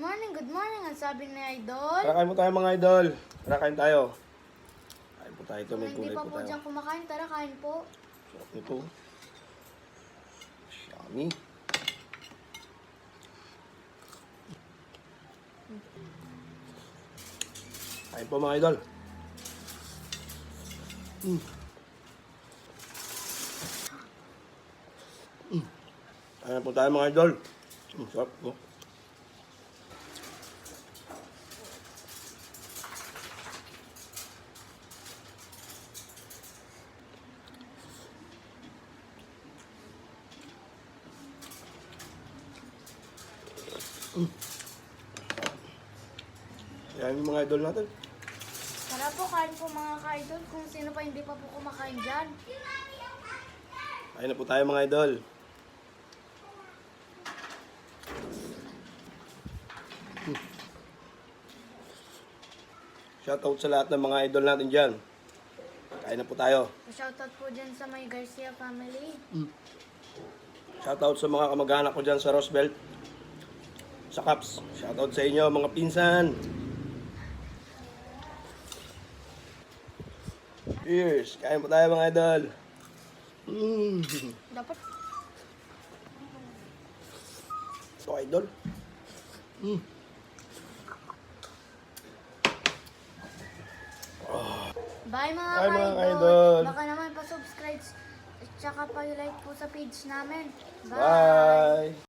morning, good morning. Ang sabi ni Idol. Tara, kain mo tayo mga idol. Tara, kain tayo. Kain po tayo ito. Kung May hindi pa po po tayo. dyan kumakain, tara kain po. Sarap nito. Yummy. Kain po mga idol. Mm. Mm. Kain po tayo mga idol. Mm, sarap. Oh. Yan yung mga idol natin. Tara po, kain po mga ka-idol. Kung sino pa hindi pa po kumakain dyan. Kain na po tayo mga idol. Shoutout sa lahat ng mga idol natin dyan. Kain na po tayo. Shoutout po dyan sa may Garcia family. Shoutout sa mga kamag-anak ko dyan sa Roosevelt. Sa Caps. Shoutout sa inyo mga pinsan. Cheers! Kain po tayo mga idol. Mm. Dapat Ito idol. Mm. Bye mga Bye, mga ka-idol. ka-idol. Baka naman pa-subscribe at saka pa-like po sa page namin. Bye!